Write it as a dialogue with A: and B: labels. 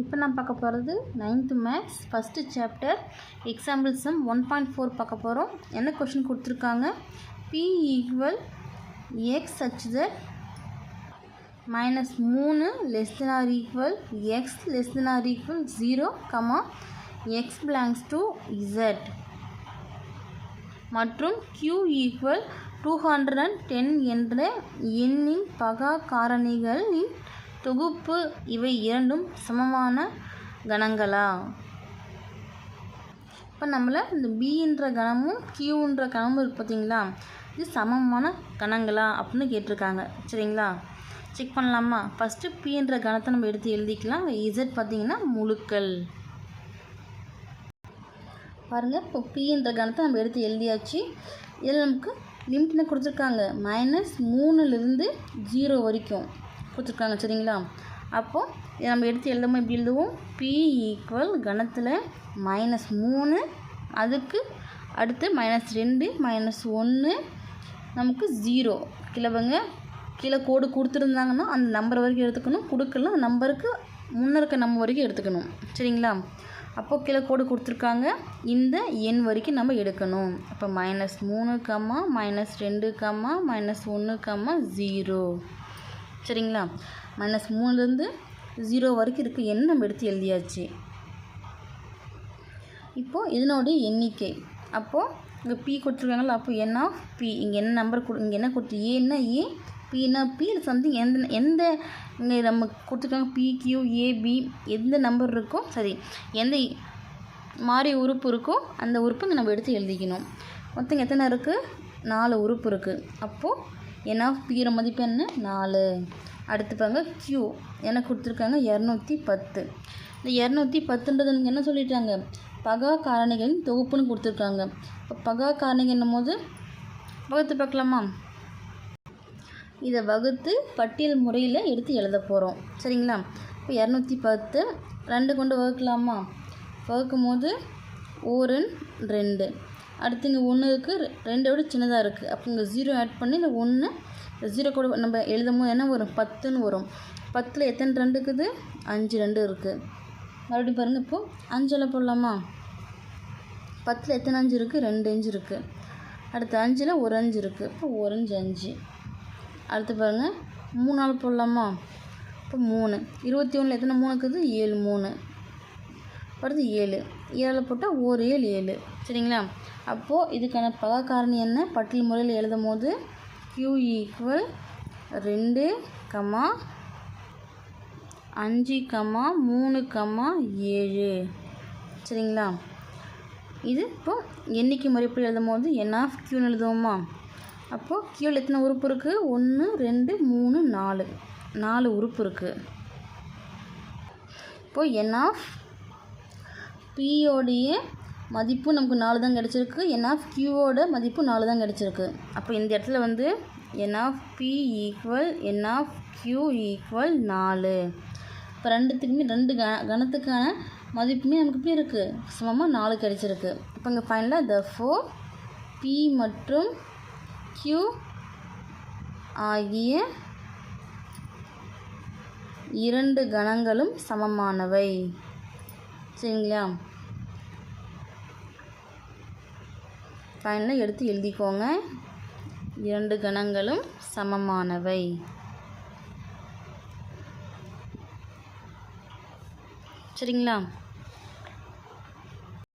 A: இப்போ நான் பார்க்க போகிறது ninth maths first chapter example sum one point four பார்க்க போகிறோம். என்ன கொஷின் கொடுத்துருக்காங்க? P equal X such that minus மூணு less than or equal X less than or equal zero comma X belongs to Z மற்றும் Q equal two hundred and ten என்ற எண்ணின் பகா காரணிகளின் தொகுப்பு இவை இரண்டும் சமமான கணங்களா? இப்போ நம்மளை இந்த பின்ற கணமும் கியூன்ற கணமும் இருக்கு பார்த்தீங்களா இது சமமான கணங்களா அப்படின்னு கேட்டிருக்காங்க. சரிங்களா? செக் பண்ணலாமா? ஃபஸ்ட்டு பின்ற கணத்தை நம்ம எடுத்து எழுதிக்கலாம். இசட் பார்த்தீங்கன்னா முழுக்கள். பாருங்கள் இப்போ பின்ற கணத்தை நம்ம எடுத்து எழுதியாச்சு. இதில் நமக்கு லிமிட் என்ன கொடுத்துருக்காங்க? மைனஸ் மூணுலேருந்து ஜீரோ வரைக்கும். கொடுத்துருக்காங்க சரிங்களா? அப்போது நம்ம எடுத்து எழுதாமல் இப்படி எழுதுவோம்? பி ஈக்குவல் கணத்தில் மைனஸ் மூணு அதுக்கு அடுத்து மைனஸ் ரெண்டு மைனஸ் ஒன்று நமக்கு ஜீரோ கிழவங்க கீழே கோடு கொடுத்துருந்தாங்கன்னா அந்த நம்பர் வரைக்கும் எடுத்துக்கணும். கொடுக்கல அந்த நம்பருக்கு முன்ன இருக்க நம்பர் வரைக்கும் எடுத்துக்கணும். சரிங்களா? அப்போது கீழே கோடு கொடுத்துருக்காங்க. இந்த எண் வரைக்கும் நம்ம எடுக்கணும். அப்போ மைனஸ் மூணு கம்மா மைனஸ் ரெண்டு கம்மா மைனஸ் ஒன்று கம்மா ஜீரோ சரிங்களா? மைனஸ் மூணுலேருந்து ஜீரோ வரைக்கும் இருக்குது எண் நம்ம எடுத்து எழுதியாச்சு. இப்போது இதனுடைய எண்ணிக்கை. அப்போது இங்கே பி கொடுத்துருக்காங்களா அப்போ என் ஆஃப் பி இங்கே என்ன நம்பர் கொடு இங்கே என்ன கொடுத்து ஏன்னா ஏ பின்னா பி சம்திங் எந்த எந்த இங்கே நம்ம கொடுத்துருக்காங்க பி கியூ ஏபி எந்த நம்பர் இருக்கோ சரி எந்த மாறி உறுப்பு இருக்கோ அந்த உறுப்பு இங்கே நம்ம எடுத்து எழுதிக்கணும். மொத்தம் எத்தனை இருக்குது நாலு உறுப்பு இருக்குது அப்போது என் ஆஃப் பியோட மதிப்பு என்ன? நாலு. அடுத்து பாருங்க கியூ எனக்கு கொடுத்துருக்காங்க இரநூத்தி பத்து. இந்த இரநூத்தி பத்துன்றது என்ன சொல்லிட்டாங்க? பகா காரணிகளின் தொகுப்புன்னு கொடுத்துருக்காங்க. இப்போ பகா காரணிகள் என்னும் போது வகுத்து பார்க்கலாமா? இதை வகுத்து பட்டியல் முறையில் எடுத்து எழுத போகிறோம் சரிங்களா? இப்போ இரநூத்தி பத்து ரெண்டு கொண்டு வகுக்கலாமா? வகுக்கும் போது ஒரு ரெண்டு. அடுத்து இங்கே ஒன்று இருக்குது ரெண்டை விட சின்னதாக இருக்குது அப்போ இங்கே ஜீரோ ஆட் பண்ணி இந்த ஒன்று ஜீரோ கூட நம்ம எழுதும் போது என்ன வரும்? பத்துன்னு வரும். பத்தில் எத்தனை ரெண்டு இருக்குது? அஞ்சு ரெண்டு இருக்குது மறுபடியும் பாருங்கள் இப்போது அஞ்சில் போடலாமா? பத்தில் எத்தனை அஞ்சு இருக்குது ரெண்டு அஞ்சு இருக்குது அடுத்து அஞ்சில் ஒரு அஞ்சு இருக்குது இப்போ ஒரு அஞ்சு அஞ்சு. அடுத்து பாருங்கள் மூணு நாள் போடலாமா? இப்போ மூணு. இருபத்தி ஒன்றில் எத்தனை மூணு இருக்குது? ஏழு மூணு. அடுத்து ஏழு. ஏழு போட்டால் ஒரு ஏழு ஏழு. சரிங்களா? அப்போது இதுக்கான பகா காரணி என்ன? பட்டியல் முறையில் எழுதும் போது கியூ ஈக்குவல் ரெண்டு கம்மா அஞ்சு கம்மா மூணு கம்மா ஏழு. சரிங்களா? இது இப்போ எண்ணிக்கை முறைப்படி எழுதும் போது என் ஆஃப் க்யூன்னு எழுதுவோமா? அப்போது க்யூவில் எத்தனை உறுப்பு இருக்குது ஒன்று ரெண்டு மூணு நாலு. நாலு உறுப்பு இருக்குது இப்போது என் ஆஃப் பியோடைய மதிப்பு நமக்கு நாலு தான் கிடச்சிருக்கு. என் ஆஃப் கியூவோட மதிப்பு நாலு தான் கிடச்சிருக்கு. அப்போ இந்த இடத்துல வந்து N of P equal N of Q equal நாலு. இப்போ ரெண்டுத்துக்குமே ரெண்டு க கணத்துக்கான மதிப்புமே நமக்கு எப்படி இருக்குது சமமாக நாலு கிடச்சிருக்கு. இப்போ இங்கே ஃபைனலாக த ஃபோர் பி மற்றும் கியூ ஆகிய இரண்டு கணங்களும் சமமானவை. சரிங்களா ஃபைனலாக எடுத்து எழுதிக்கோங்க. இரண்டு கணங்களும் சமமானவை. சரிங்களா?